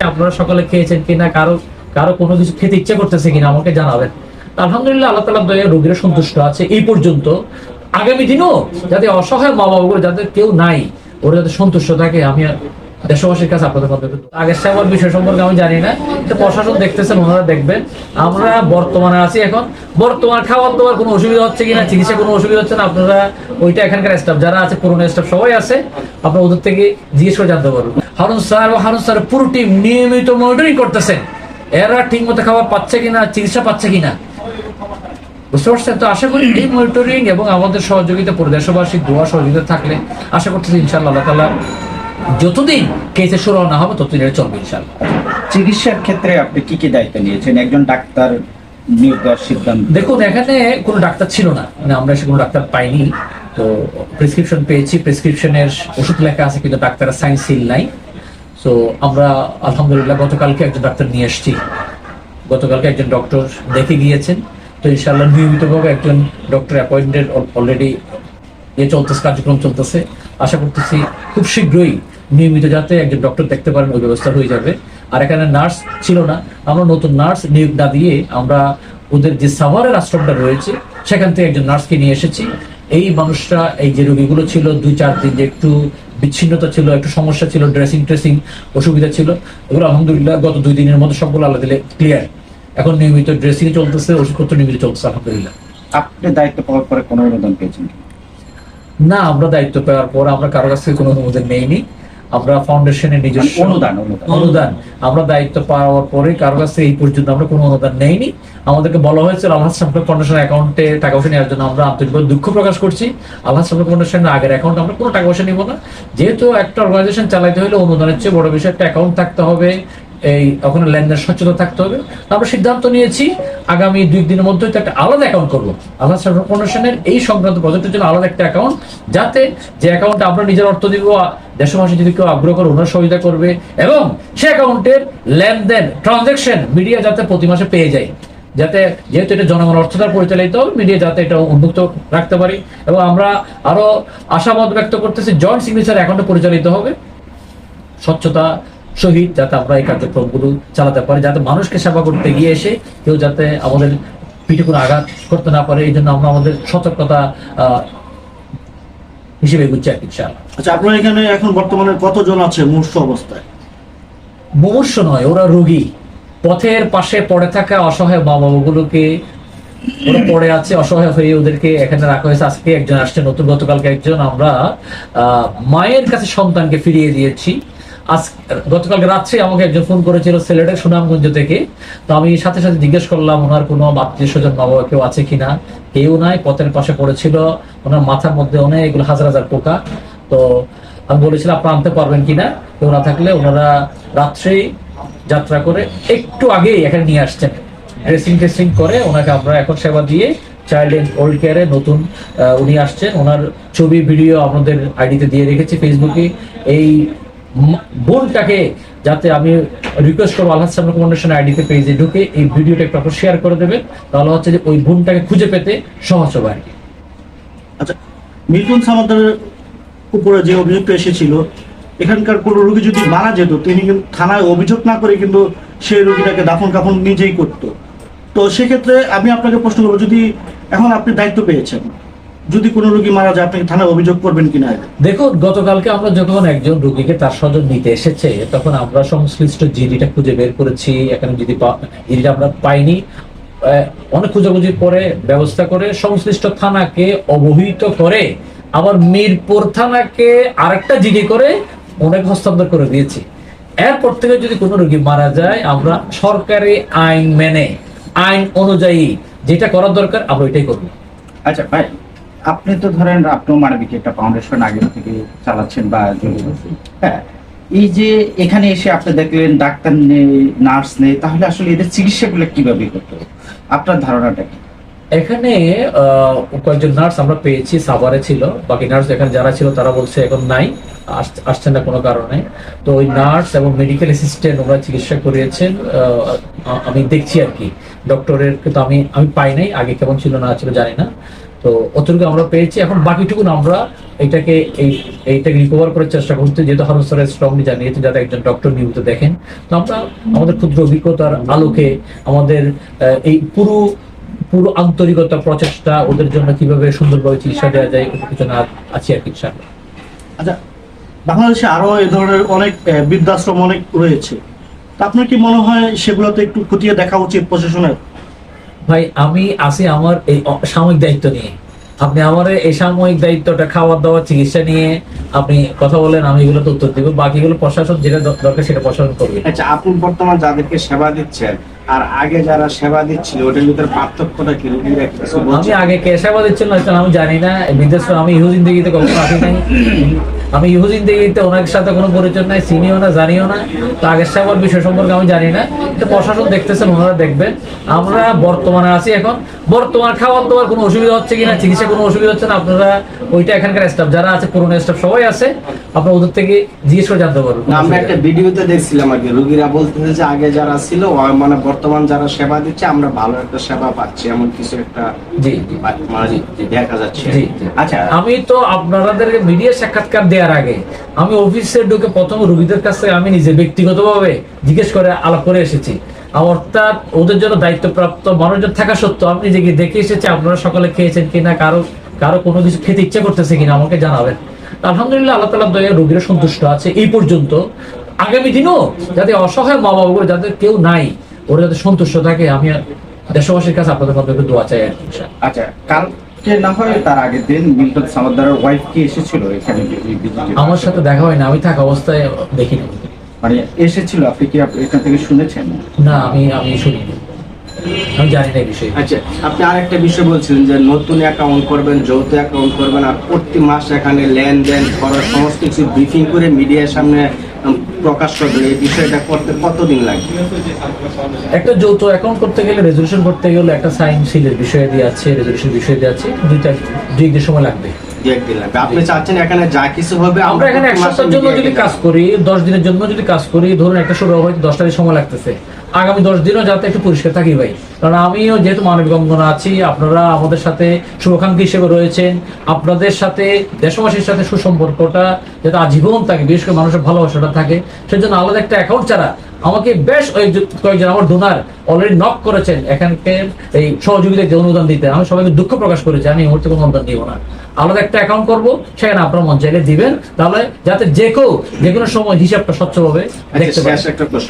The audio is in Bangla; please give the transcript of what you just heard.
আপনারা সকালে খেয়েছেন কিনা, কারও কারও কোনো কিছু খেতে ইচ্ছা করতেছে কিনা আমাকে জানাবেন। আলহামদুলিল্লাহ আল্লাহ তালা দয়া, রোগীরা সন্তুষ্ট আছে এই পর্যন্ত। আগামী দিনও যাতে অসহায় মা বাবাগুলো যাতে কেউ নাই, ওরা যাতে সন্তুষ্ট থাকে, আমি দেশবাসীর কাছে আপনাদের মাধ্যমে আগের সেবার বিষয় সম্পর্কে আমি জানি না তো প্রশাসন দেখতেছেন, ওনারা দেখবেন। আমরা বর্তমানে আছি এখন। বর্তমান খাবার দাওয়ার কোনো অসুবিধা হচ্ছে কিনা, চিকিৎসা কোনো অসুবিধা হচ্ছে না, আপনারা ওইটা এখানকার স্টাফ যারা আছে, পুরনো স্টাফ সবাই আছে, আপনারা ওদের থেকে জিজ্ঞেস করে জানতে পারবেন। হারুন স্যার এবং হারুন স্যার পুরো টিম নিয়মিত মনিটরিং করতেছেন। এরা ঠিক মতো খাবার পাচ্ছে কিনা চিকিৎসা পাচ্ছে কিনা? বুঝতে পারছেন? তো আশা করি এই মনিটরিং এবং আমাদের সহযোগিতা পুরো দেশবাসীর দোয়া সহযোগিতা থাকলে আশা করতেছি ইনশাল্লাহ তালা যতদিন কেসে শুরু না হবে ততদিন এটা চলবে ইনশাল্লাহ চিকিৎসার ক্ষেত্রে আপনি কি কি দায়িত্ব নিয়েছেন? একজন ডাক্তার নিয়োগ দেওয়ার সিদ্ধান্ত দেখুন এখানে কোনো ডাক্তার ছিল না। মানে আমরা এসে কোনো ডাক্তার পাইনি। তো প্রেসক্রিপশন পেয়েছি। প্রেসক্রিপশনের ওষুধ লেখা আছে কিন্তু ডাক্তারের সাইন্স সিল নাই। সো আমরা, আলহামদুলিল্লাহ, গতকালকে একজন ডাক্তার নিয়ে এসেছি। গতকালকে একজন ডক্টর দেখে গিয়েছেন। তো ইনশাআল্লাহ নিয়মিতভাবে একজন ডক্টর অ্যাপয়েন্টেড অলরেডি এ চলতেছে, কার্যক্রম চলতেছে। আশা করতেছি খুব শীঘ্রই নিয়মিত যাতে একজন ডক্টর দেখতে পারেন, ওই ব্যবস্থা হয়ে যাবে। আর এখানে নার্স ছিল না। আমরা নতুন নার্স নিয়োগ না দিয়ে আমরা ওদের যে সাভারের আশ্রমটা রয়েছে, সেখান থেকে একজন নার্সকে নিয়ে এসেছি। এই মানুষরা এই যে রোগীগুলো ছিল, দুই, চার দিন যে একটু বিচ্ছিন্নতা ছিল একটু সমস্যা ছিল ড্রেসিং ট্রেসিং অসুবিধা ছিল। এগুলো আলহামদুলিল্লাহ গত দুই দিনের মধ্যে সবগুলো আল্লাহ দিলে ক্লিয়ার এখন নিয়মিত ড্রেসিং চলতেছে ওষুধপত্র নিয়মিত চলতেছে আলহামদুলিল্লাহ। আপনি দায়িত্ব পাওয়ার পরে কোনো অনুদান পেয়েছেন না আমরা দায়িত্ব পাওয়ার পর আমরা কারও কাছ থেকে কোনো অনুমোদন নেইনি। আমরা ফাউন্ডেশনের নিজস্ব মানে অনুদান অনুদান। আমরা দায়িত্ব পাওয়ার পরে কারও কাছ এই পর্যন্ত আমরা কোনো অনুদান নেইনি। আমাদেরকে বলা হয়েছে আল্লাহ সামনে ফাউন্ডেশন অ্যাকাউন্টে টাকা পয়সা নেওয়ার জন্য আমরা আন্তরিকভাবে দুঃখ প্রকাশ করছি। আল্লাহ সামনে ফাউন্ডেশনের আগের অ্যাকাউন্ট আমরা কোনো টাকা পয়সা নিব না। যেহেতু একটা অর্গানাইজেশন চালাইতে হলে অনুদানের চেয়ে বড় বিষয় একটা অ্যাকাউন্ট থাকতে হবে এই ওখানে লেনদেন সচেতন থাকতে হবে। আমরা সিদ্ধান্ত নিয়েছি আগামী দুই দিনের মধ্যে একটা আলাদা অ্যাকাউন্ট করব। আল্লাহ ফাউন্ডেশনের এই সংক্রান্ত প্রজেক্টের জন্য আলাদা একটা অ্যাকাউন্ট যাতে যে অ্যাকাউন্টে আমরা নিজের অর্থ দিব দেশবাসী যদি কেউ আগ্রহ করে, ওনার সহযোগিতা করবে এবং সে অ্যাকাউন্টের লেনদেন ট্রানজেকশন মিডিয়া যাতে প্রতি মাসে পেয়ে যায়। যাতে যেহেতু এটা জনগণ অর্থ দ্বারা পরিচালিত, মিডিয়া যাতে এটা উন্মুক্ত রাখতে পারি এবং আমরা আরও আশাবাদ ব্যক্ত করতেছি জয়েন্ট সিগনেচার অ্যাকাউন্টে পরিচালিত হবে। স্বচ্ছতা সহিত যাতে আমরা এই কার্যক্রমগুলো চালাতে পারি, যাতে মানুষকে সেবা করতে গিয়ে এসে কেউ যাতে আমাদের পিঠে কোনো আঘাত করতে না পারে, এই জন্য আমরা আমাদের সতর্কতা হিসেবে বুঝছি আর কি, ইনশাআল্লাহ। আচ্ছা আপনার এখানে এখন বর্তমানে কতজন আছে মূর্ষ অবস্থায়? মুমূর্ষ নয় ওরা রোগী। পথের পাশে পড়ে থাকা অসহায় মা বাবাগুলোকে ওরা পড়ে আছে অসহায় হয়ে ওদেরকে এখানে রাখা হয়েছে। আজকে একজন আসছে নতুন গতকালকে একজন। আমরা আহ, মায়ের কাছে সন্তানকে ফিরিয়ে দিয়েছি। আজ, গতকালকে রাত্রে আমাকে একজন ফোন করেছিল সিলেটের সুনামগঞ্জ থেকে। তো আমি সাথে সাথে জিজ্ঞেস করলাম, ওনার কোনো আত্মীয় স্বজন বাবা কেউ আছে কিনা? কেউ নাই, পথের পাশে পড়েছিল। ওনার মাথার মধ্যে অনেকগুলো হাজার হাজার পোকা। তো আমি বলেছিলাম, আপনারা আনতে পারবেন কিনা? কেউ না থাকলে ওনারা রাত্রেই যাত্রা করে একটু আগেই এখানে নিয়ে আসছেন। ড্রেসিং টেস্টিং করে ওনাকে আমরা এখন সেবা দিয়ে চাইল্ড এন্ড ওল্ড কেয়ারে নতুন উনি আসছেন। ওনার ছবি ভিডিও আমাদের আইডিতে দিয়ে রেখেছি ফেসবুকে এই বোনটাকে যাতে আমি রিকোয়েস্ট করব আল্লাহ সামনে ফাউন্ডেশন আইডিতে পেজে ঢুকে এই ভিডিওটা একটু শেয়ার করে দেবেন। তাহলে হচ্ছে যে ওই বোনটাকে খুঁজে পেতে সহজ হবে আর কি। আচ্ছা মিল্টন সামাদের উপরে যে অভিযোগটা এসেছিল, এখানকার কোনো রোগী যদি মারা যেত, তিনি কিন্তু থানায় অভিযোগ না করে কিন্তু সেই রোগীটাকে দাফন কাফন নিজেই করত। তো সেক্ষেত্রে আমি আপনাকে প্রশ্ন করব, যদি এখন আপনি দায়িত্ব পেয়েছেন যদি কোনো রোগী মারা যায় আপনি থানায় অভিযোগ করবেন কিনা দেখুন গতকালকে আমরা যখন একজন রোগীকে তার স্বজন নিতে এসেছে তখন আমরা সংশ্লিষ্ট জিডিটা খুঁজে বের করেছি। এখানে যদি জিডিটা আমরা পাইনি অনেক খোঁজাখুঁজির পরে ব্যবস্থা করে সংশ্লিষ্ট থানাকে অবহিত করে আবার মিরপুর থানাকে আরেকটা জিডি করে অনেক হস্তান্তর করে দিয়েছি। এরপর থেকে যদি কোনো রোগী মারা যায় আমরা সরকারি আইন মেনে আইন অনুযায়ী যেটা করার দরকার আমরা ওইটাই করব। আচ্ছা ভাই আপনি তো ধরেন আপনিও মানবিক একটা ফাউন্ডেশন আগে থেকে চালাচ্ছেন বা হ্যাঁ এই যে এখানে এসে আপনি দেখলেন ডাক্তার নেই, নার্স নেই, তাহলে আসলে এদের চিকিৎসাগুলো কীভাবে করতে আপনার ধারণাটা কি? এখানে কয়েকজন নার্স আমরা পেয়েছি, সাভারে ছিল। বাকি নার্স এখানে যারা ছিল, তারা বলছে এখন নাই, আস- আসছে না কোনো কারণে। তো ওই নার্স এবং মেডিকেল অ্যাসিস্ট্যান্ট ওরা চিকিৎসা করিয়েছেন আমি দেখছি আর কি। ডক্টরের কিন্তু আমি আমি পাই নাই, আগে কেমন ছিল না ছিল জানি না। তো অতটুকু আমরা পেয়েছি। এখন বাকিটুকু আমরা এটাকে এই, এইটাকে রিকভার করার চেষ্টা করতে যেহেতু হারুন স্যার স্ট্রংলি জানিয়েছে যাতে একজন ডক্টর নিয়মিত দেখেন। তো আমরা আমাদের ক্ষুদ্র অভিজ্ঞতার আলোকে আমাদের এই পুরো পুরো আন্তরিকতা প্রচেষ্টা, ওদের জন্য কীভাবে সুন্দরভাবে চিকিৎসা দেওয়া যায় পিছনে আ- আছি আর কি। আচ্ছা বাংলাদেশে আরও এই ধরনের অনেক বৃদ্ধাশ্রম অনেক রয়েছে। আপনার কি মনে হয় সেগুলোতে একটু খতিয়ে দেখা উচিত প্রশাসনের? ভাই আমি আছি আমার এই সাময়িক দায়িত্ব নিয়ে। আপনি আমার এই সাময়িক দায়িত্বটা খাওয়ার দাওয়া চিকিৎসা নিয়ে আপনি কথা বলেন আমি এগুলো তো উত্তর দিব। বাকিগুলো প্রশাসন যেটা দরকার সেটা প্রশাসন করবে। আচ্ছা আপনি বর্তমান যাদেরকে সেবা দিচ্ছেন আর আগে যারা সেবা দিচ্ছিল ওটার ভিতরে পার্থক্যটা কি? রুগীরা আমি আগে কে সেবা দিচ্ছিল আমি জানি না। বিদেশ আমি ইহুদিন দিকে কখনো আসি নাই। আমি ইহুদিন দিকে ওনার সাথে কোনো পরিচয় নাই, চিনিও না, জানিও না। তো আগের সাহেব বিষয় সম্পর্কে আমি জানি না। এটা প্রশাসন দেখতেছেন, ওনারা দেখবেন। আমরা বর্তমানে আছি এখন বর্তমান খাওয়ার দাওয়ার কোনো অসুবিধা হচ্ছে কিনা চিকিৎসা কোনো অসুবিধা হচ্ছে না আপনারা ওইটা এখানকার স্টাফ যারা আছে পুরনো স্টাফ সবাই আছে আপনারা ওদের থেকে জিজ্ঞেস করে জানতে পারবেন। আমরা একটা ভিডিওতে দেখছিলাম আর কি রুগীরা বলতেছে যে আগে যারা ছিল মানে বর্তমান যারা সেবা দিচ্ছে আমরা ভালো একটা সেবা পাচ্ছি এমন কিছু একটা জি জি। মানে দেখা যাচ্ছে জি আচ্ছা। আমি তো আপনাদেরকে মিডিয়া সাক্ষাৎকার দেওয়ার আগে আমি অফিসে ঢুকে প্রথম রোগীদের কাছে আমি নিজে ব্যক্তিগতভাবে জিজ্ঞেস করে আলাপ করে এসেছি। অর্থাৎ ওদের জন্য দায়িত্বপ্রাপ্ত মানুষজন থাকা সত্ত্বেও আমি নিজেকে দেখে এসেছি আপনারা সকালে খেয়েছেন কিনা কারও কারও কোনো কিছু খেতে ইচ্ছা করতেছে কিনা আমাকে জানাবেন। আলহামদুলিল্লাহ আল্লাহ তালা দয়া রোগীরা সন্তুষ্ট আছে। এই পর্যন্ত আগামী দিনও যাতে অসহায় মা বাবাগুলো যাদের কেউ নাই ওরা যাতে সন্তুষ্ট থাকে আমি দেশবাসীর কাছে আপনাদের মাধ্যমে দোয়া চাই। আচ্ছা না হয় তার আগের দিন মিল্টন সামাদ্দারের ওয়াইফ কি এসেছিল এখানে? আমার সাথে দেখা হয় না আমি থাকা অবস্থায় দেখিনি। মানে এসেছিল আপনি কি এখান থেকে শুনেছেন? না আমি আমি শুনিনি। আমি জানি না বিষয়ে। আচ্ছা আপনি আরেকটা বিষয় বলছিলেন যে নতুন অ্যাকাউন্ট করবেন যৌথ অ্যাকাউন্ট করবেন আর প্রতি মাস এখানে লেনদেন খরচ সমস্ত কিছু ব্রিফিং করে মিডিয়ার সামনে প্রকাশ করবেন। এই বিষয়টা করতে কতদিন লাগবে একটা যৌথ অ্যাকাউন্ট করতে গেলে রেজলিউশন করতে গেলে একটা সাইন সিলের বিষয়ে দিয়ে আছে রেজলিউশন বিষয়ে দিয়ে আছে। দুইটা দুই দিন সময় লাগবে। দু লাগবে আপনি চাচ্ছেন এখানে যা কিছু হবে আমরা এখানে এক সপ্তাহের জন্য যদি কাজ করি দশ দিনের জন্য যদি কাজ করি ধরুন একটা শুরু হয়তো দশটা দিন সময় লাগতেছে। আগামী দশ দিনও যাতে একটু পরিষ্কার থাকি ভাই। কারণ আমিও যেহেতু মানবিক অঙ্গনা আছি আপনারা আমাদের সাথে শুভাকাঙ্ক্ষী হিসেবে রয়েছেন। আপনাদের সাথে দেশবাসীর সাথে সুসম্পর্কটা যাতে আজীবন থাকে বিশেষ করে মানুষের ভালোবাসাটা থাকে সেজন্য আলাদা একটা অ্যাকাউন্ট ছাড়া আমাকে বেশ কয়েকজন- কয়েকজন আমার ডোনার অলরেডি নক করেছেন। এখানকার এই সহযোগিতা যে অনুদান দিতে। আমি সবাইকে দুঃখ প্রকাশ করেছি আমি এই মুহূর্তে কোনো অনুদান দিব না। আলাদা একটা অ্যাকাউন্ট করব সেখানে আপনার মন চাইলে দিবেন। তাহলে যাতে যে কেউ যে কোনো সময় হিসাবটা স্বচ্ছভাবে আচ্ছা দেখতে পারে। শেষ একটা প্রশ্ন।